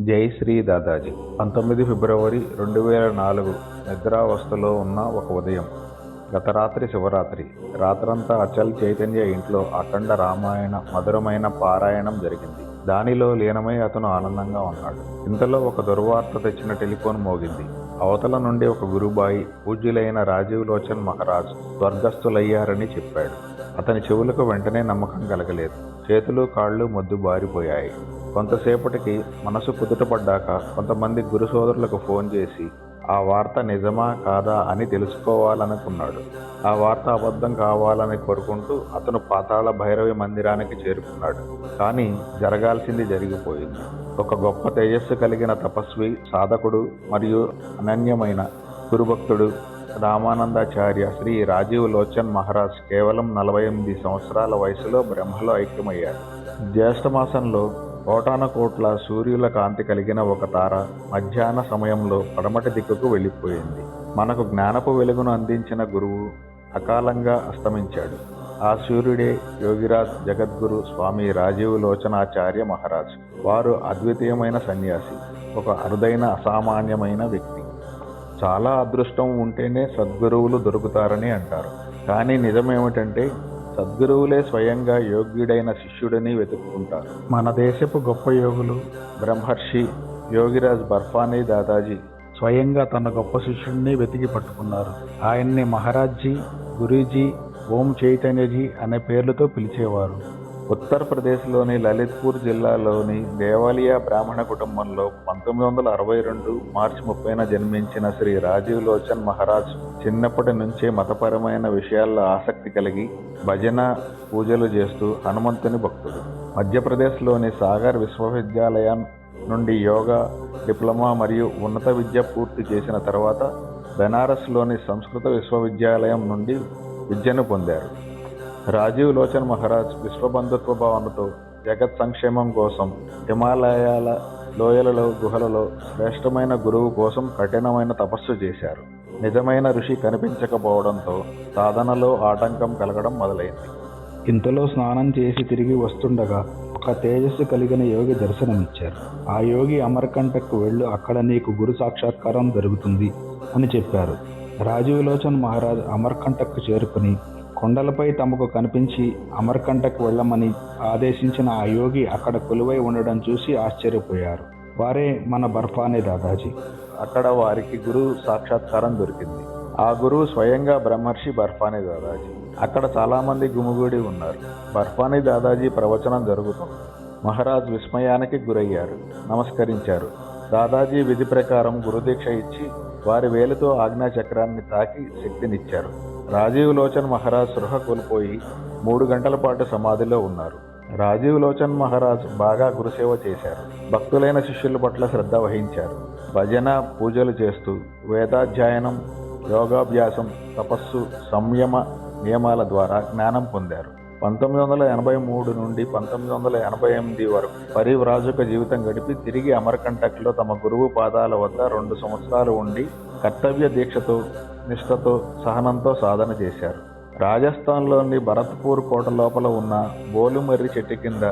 జై శ్రీ దాదాజీ. పంతొమ్మిది ఫిబ్రవరి రెండు వేల నాలుగు నిద్రావస్థలో ఉన్న ఒక ఉదయం. గత రాత్రి శివరాత్రి రాత్రంతా అచల్ చైతన్య ఇంట్లో అఖండ రామాయణ మధురమైన పారాయణం జరిగింది. దానిలో లీనమై అతను ఆనందంగా ఉన్నాడు. ఇంతలో ఒక దుర్వార్త తెచ్చిన టెలిఫోన్ మోగింది. అవతల నుండి ఒక గురుబాయి పూజ్యులైన రాజీవ్ లోచన్ మహారాజ్ స్వర్గస్థులయ్యారని చెప్పాడు. అతని చెవులకు వెంటనే నమ్మకం కలగలేదు. చేతులు కాళ్ళు మొద్దు బారిపోయాయి. కొంతసేపటికి మనసు కుదుటపడ్డాక కొంతమంది గురు సోదరులకు ఫోన్ చేసి ఆ వార్త నిజమా కాదా అని తెలుసుకోవాలనుకున్నాడు. ఆ వార్త అబద్ధం కావాలని కోరుకుంటూ అతను పాతాళ భైరవి మందిరానికి చేరుకున్నాడు. కానీ జరగాల్సింది జరిగిపోయింది. ఒక గొప్ప తేజస్సు కలిగిన తపస్వి సాధకుడు మరియు అనన్యమైన గురుభక్తుడు రామానందాచార్య శ్రీ రాజీవ్ లోచన్ మహారాజ్ కేవలం నలభై ఎనిమిది సంవత్సరాల వయసులో బ్రహ్మలో ఐక్యమయ్యారు. జ్యేష్ఠమాసంలో కోటాన కోట్ల సూర్యుల కాంతి కలిగిన ఒక తార మధ్యాహ్న సమయంలో పడమటి దిక్కుకు వెళ్ళిపోయింది. మనకు జ్ఞానపు వెలుగును అందించిన గురువు అకాలంగా అస్తమించాడు. ఆ సూర్యుడే యోగిరాజ్ జగద్గురు స్వామి రాజీవ్ లోచనాచార్య మహారాజ్. వారు అద్వితీయమైన సన్యాసి ఒక అరుదైన అసామాన్యమైన వ్యక్తి. చాలా అదృష్టం ఉంటేనే సద్గురువులు దొరుకుతారని అంటారు. కానీ నిజమేమిటంటే సద్గురువులే స్వయంగా యోగ్యుడైన శిష్యుడిని వెతుక్కుంటారు. మన దేశపు గొప్ప యోగులు బ్రహ్మర్షి యోగిరాజ్ బర్ఫానీ దాదాజీ స్వయంగా తన గొప్ప శిష్యుడిని వెతికి పట్టుకున్నారు. ఆయన్ని మహారాజ్జీ గురూజీ ఓం చైతన్యజీ అనే పేర్లతో పిలిచేవారు. ఉత్తరప్రదేశ్లోని లలిత్పూర్ జిల్లాలోని దేవాలియా బ్రాహ్మణ కుటుంబంలో పంతొమ్మిది వందల అరవై రెండు మార్చి ముప్పైన జన్మించిన శ్రీ రాజీవ్ లోచన్ మహారాజ్ చిన్నప్పటి నుంచే మతపరమైన విషయాల్లో ఆసక్తి కలిగి భజన పూజలు చేస్తూ హనుమంతుని భక్తుడు. మధ్యప్రదేశ్లోని సాగర్ విశ్వవిద్యాలయం నుండి యోగా డిప్లొమా మరియు ఉన్నత విద్య పూర్తి చేసిన తర్వాత బెనారస్లోని సంస్కృత విశ్వవిద్యాలయం నుండి విద్యను పొందారు. రాజీవ్ లోచన్ మహారాజ్ విశ్వబంధుత్వ భావనతో జగత్ సంక్షేమం కోసం హిమాలయాల లోయలలో గుహలలో శ్రేష్టమైన గురువు కోసం కఠినమైన తపస్సు చేశారు. నిజమైన ఋషి కనిపించకపోవడంతో సాధనలో ఆటంకం కలగడం మొదలైంది. ఇంతలో స్నానం చేసి తిరిగి వస్తుండగా ఒక తేజస్సు కలిగిన యోగి దర్శనమిచ్చారు. ఆ యోగి అమర్కంటకు వెళ్ళు అక్కడ నీకు గురు సాక్షాత్కారం జరుగుతుంది అని చెప్పారు. రాజీవ్ లోచన్ మహారాజ్ అమర్కంటకు చేరుకుని కొండలపై తమకు కనిపించి అమర్కంటకు వెళ్ళమని ఆదేశించిన ఆ యోగి అక్కడ కొలువై ఉండడం చూసి ఆశ్చర్యపోయారు. వారే మన బర్ఫానే దాదాజీ. అక్కడ వారికి గురువు సాక్షాత్కారం దొరికింది. ఆ గురువు స్వయంగా బ్రహ్మర్షి బర్ఫానీ దాదాజీ. అక్కడ చాలామంది గుమిగూడి ఉన్నారు. బర్ఫానీ దాదాజీ ప్రవచనం జరుగుతుంది. మహారాజ్ విస్మయానికి గురయ్యారు. నమస్కరించారు. దాదాజీ విధి ప్రకారం గురుదీక్ష ఇచ్చి వారి వేలుతో ఆజ్ఞా చక్రాన్ని తాకి శక్తినిచ్చారు. రాజీవ్ లోచన్ మహారాజ్ సృహ కోల్పోయి మూడు గంటల పాటు సమాధిలో ఉన్నారు. రాజీవ్ లోచన్ మహారాజ్ బాగా గురుసేవ చేశారు. భక్తులైన శిష్యుల పట్ల శ్రద్ధ వహించారు. భజన పూజలు చేస్తూ వేదాధ్యయనం యోగాభ్యాసం తపస్సు సంయమ నియమాల ద్వారా జ్ఞానం పొందారు. పంతొమ్మిది వందల ఎనభై మూడు నుండి పంతొమ్మిది వందల ఎనభై ఎనిమిది వరకు పరివ్రాజక జీవితం గడిపి తిరిగి అమరకంటక్లో తమ గురువు పాదాల వద్ద రెండు సంవత్సరాలు ఉండి కర్తవ్య దీక్షతో నిష్ఠతో సహనంతో సాధన చేశారు. రాజస్థాన్లోని భరత్పూర్ కోట లోపల ఉన్న బోలుమర్రి చెట్టు కింద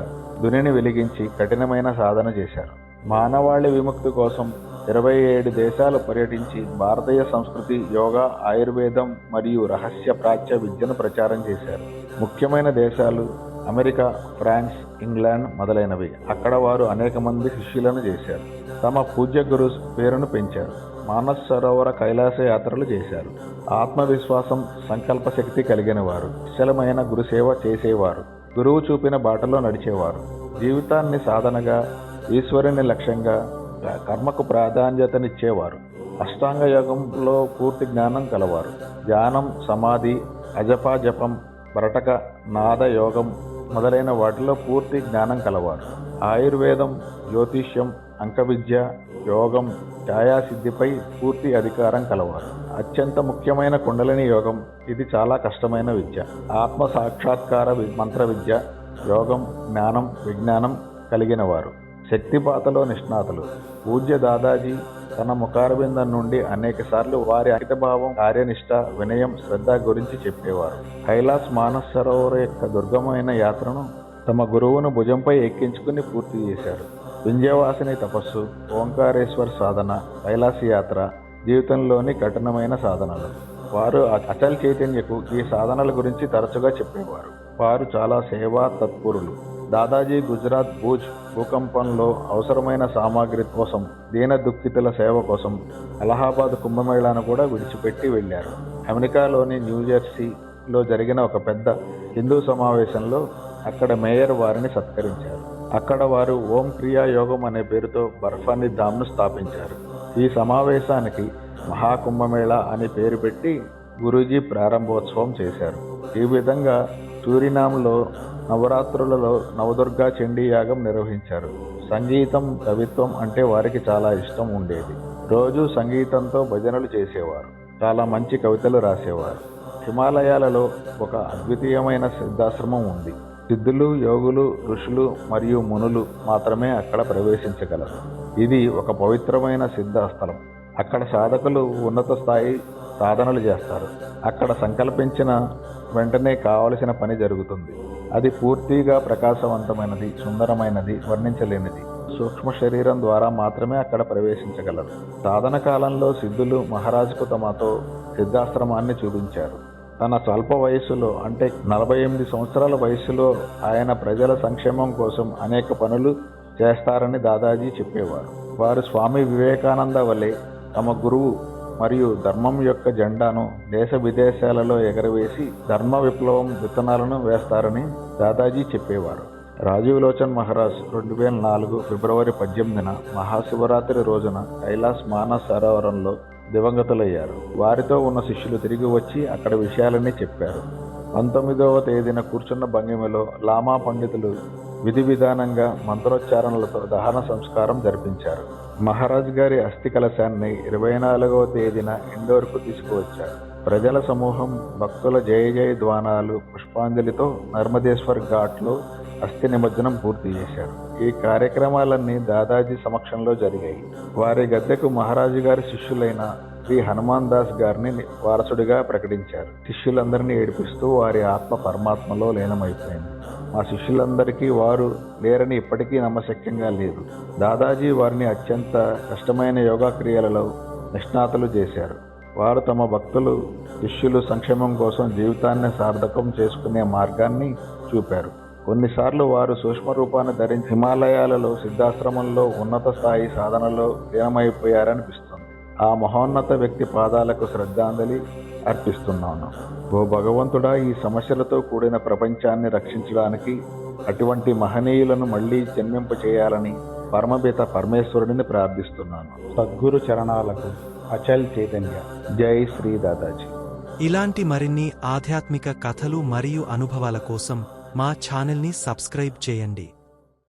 దునిని వెలిగించి కఠినమైన సాధన చేశారు. మానవాళి విముక్తి కోసం ఇరవై ఏడు దేశాలు పర్యటించి భారతీయ సంస్కృతి యోగా ఆయుర్వేదం మరియు రహస్య ప్రాచ్య విద్యను ప్రచారం చేశారు. ముఖ్యమైన దేశాలు అమెరికా ఫ్రాన్స్ ఇంగ్లాండ్ మొదలైనవి. అక్కడ వారు అనేక మంది శిష్యులను చేశారు. తమ పూజ్య గురు పేరును పెంచారు. మానస్ సరోవర కైలాస యాత్రలు చేశారు. ఆత్మవిశ్వాసం సంకల్ప శక్తి కలిగిన వారు. విశలమైన గురుసేవ చేసేవారు. గురువు చూపిన బాటలో నడిచేవారు. జీవితాన్ని సాధనగా ఈశ్వరుని లక్ష్యంగా కర్మకు ప్రాధాన్యతనిచ్చేవారు. అష్టాంగ యోగంలో పూర్తి జ్ఞానం కలవారు. ధ్యానం సమాధి అజపా జపం బరటక నాద యోగం మొదలైన వాటిలో పూర్తి జ్ఞానం కలవారు. ఆయుర్వేదం జ్యోతిష్యం అంక విద్య యోగం ఛాయాసిద్ధిపై పూర్తి అధికారం కలవారు. అత్యంత ముఖ్యమైన కుండలిని యోగం ఇది చాలా కష్టమైన విద్య. ఆత్మ సాక్షాత్కార వి- మంత్ర విద్య యోగం జ్ఞానం విజ్ఞానం కలిగిన వారు శక్తిపాతలో నిష్ణాతులు. పూజ్య దాదాజీ తన ముఖారవిందం నుండి అనేక సార్లు వారి అంకితభావం కార్యనిష్ట వినయం శ్రద్ధ గురించి చెప్పేవారు. కైలాస్ మానస్ సరోవర్ యొక్క దుర్గమైన యాత్రను తమ గురువును భుజంపై ఎక్కించుకుని పూర్తి చేశారు. వింజయవాసిని తపస్సు ఓంకారేశ్వర్ సాధన కైలాస యాత్ర జీవితంలోని కఠినమైన సాధనలు. వారు అచల్ చైతన్యకు ఈ సాధనల గురించి తరచుగా చెప్పేవారు. వారు చాలా సేవా తత్పరులు. దాదాజీ గుజరాత్ భూజ్ భూకంపంలో అవసరమైన సామాగ్రి కోసం దీన దుఃఖితుల సేవ కోసం అలహాబాద్ కుంభమేళాను కూడా విడిచిపెట్టి వెళ్ళారు. అమెరికాలోని న్యూజెర్సీలో జరిగిన ఒక పెద్ద హిందూ సమావేశంలో అక్కడ మేయర్ వారిని సత్కరించారు. అక్కడ వారు ఓం క్రియా యోగం అనే పేరుతో బర్ఫాని ధామ్ను స్థాపించారు. ఈ సమావేశానికి మహాకుంభమేళ అని పేరు పెట్టి గురూజీ ప్రారంభోత్సవం చేశారు. ఈ విధంగా సూరినాంలో నవరాత్రులలో నవదుర్గా చండీ యాగం నిర్వహించారు. సంగీతం కవిత్వం అంటే వారికి చాలా ఇష్టం ఉండేది. రోజు సంగీతంతో భజనలు చేసేవారు. చాలా మంచి కవితలు రాసేవారు. హిమాలయాలలో ఒక అద్వితీయమైన సిద్ధాశ్రమం ఉంది. సిద్ధులు యోగులు ఋషులు మరియు మునులు మాత్రమే అక్కడ ప్రవేశించగలరు. ఇది ఒక పవిత్రమైన సిద్ధస్థలం. అక్కడ సాధకులు ఉన్నత స్థాయి సాధనలు చేస్తారు. అక్కడ సంకల్పించిన వెంటనే కావలసిన పని జరుగుతుంది. అది పూర్తిగా ప్రకాశవంతమైనది సుందరమైనది వర్ణించలేనిది. సూక్ష్మ శరీరం ద్వారా మాత్రమే అక్కడ ప్రవేశించగలరు సాధన కాలంలో సిద్ధులు మహారాజుకు తమతో సిద్ధాశ్రమాన్ని చూపించారు. తన స్వల్ప వయస్సులో అంటే నలభై ఎనిమిది సంవత్సరాల వయస్సులో ఆయన ప్రజల సంక్షేమం కోసం అనేక పనులు చేస్తారని దాదాజీ చెప్పేవారు. వారు స్వామి వివేకానంద వలె తమ గురువు మరియు ధర్మం యొక్క జెండాను దేశ విదేశాలలో ఎగరవేసి ధర్మ విప్లవం విత్తనాలను వేస్తారని దాదాజీ చెప్పేవారు. రాజీవ్ లోచన్ మహారాజ్ రెండు వేల నాలుగు ఫిబ్రవరి పద్దెనిమిదిన మహాశివరాత్రి రోజున కైలాస్ మానస్ సరోవరంలో దివంగతులయ్యారు. వారితో ఉన్న శిష్యులు తిరిగి వచ్చి అక్కడ విషయాలన్నీ చెప్పారు. పంతొమ్మిదవ తేదీన కూర్చున్న భంగిమలో లామా పండితులు విధి విధానంగా మంత్రోచ్చారణలతో దహన సంస్కారం జరిపించారు. మహారాజ్ గారి అస్థి కలశాన్ని ఇరవై నాలుగవ తేదీన ఇండోర్కు తీసుకువచ్చారు. ప్రజల సమూహం భక్తుల జయ జయ ద్వానాలు పుష్పాంజలితో నర్మదేశ్వర్ ఘాట్లో అస్థి నిమజ్జనం పూర్తి చేశారు. ఈ కార్యక్రమాలన్నీ దాదాజీ సమక్షంలో జరిగాయి. వారి గద్దెకు మహారాజు గారి శిష్యులైన శ్రీ హనుమాన్ దాస్ గారిని వారసుడిగా ప్రకటించారు. శిష్యులందరినీ ఏడిపిస్తూ వారి ఆత్మ పరమాత్మలో లీనమైపోయింది. మా శిష్యులందరికీ వారు లేరని ఇప్పటికీ నమ్మశక్యంగా లేదు. దాదాజీ వారిని అత్యంత కష్టమైన యోగా క్రియలలో నిష్ణాతులు చేశారు. వారు తమ భక్తులు శిష్యులు సంక్షేమం కోసం జీవితాన్ని సార్థకం చేసుకునే మార్గాన్ని చూపారు. కొన్నిసార్లు వారు సూక్ష్మ రూపాన్ని ధరించి హిమాలయాలలో సిద్ధాశ్రమంలో ఉన్నత స్థాయి సాధనలో లీనమైపోయారనిపిస్తుంది. ఆ మహోన్నత వ్యక్తి పాదాలకు శ్రద్ధాంజలి అర్పిస్తున్నాను. ఓ భగవంతుడా ఈ సమస్యలతో కూడిన ప్రపంచాన్ని రక్షించడానికి అటువంటి మహనీయులను మళ్ళీ జన్మింప చేయాలని పరమపిత పరమేశ్వరుడిని ప్రార్థిస్తున్నాను. సద్గురు చరణాలకు అచల్ చైతన్య. జై శ్రీ దాదాజీ. ఇలాంటి మరిన్ని ఆధ్యాత్మిక కథలు మరియు అనుభవాల కోసం మా ఛానల్ని సబ్స్క్రైబ్ చేయండి.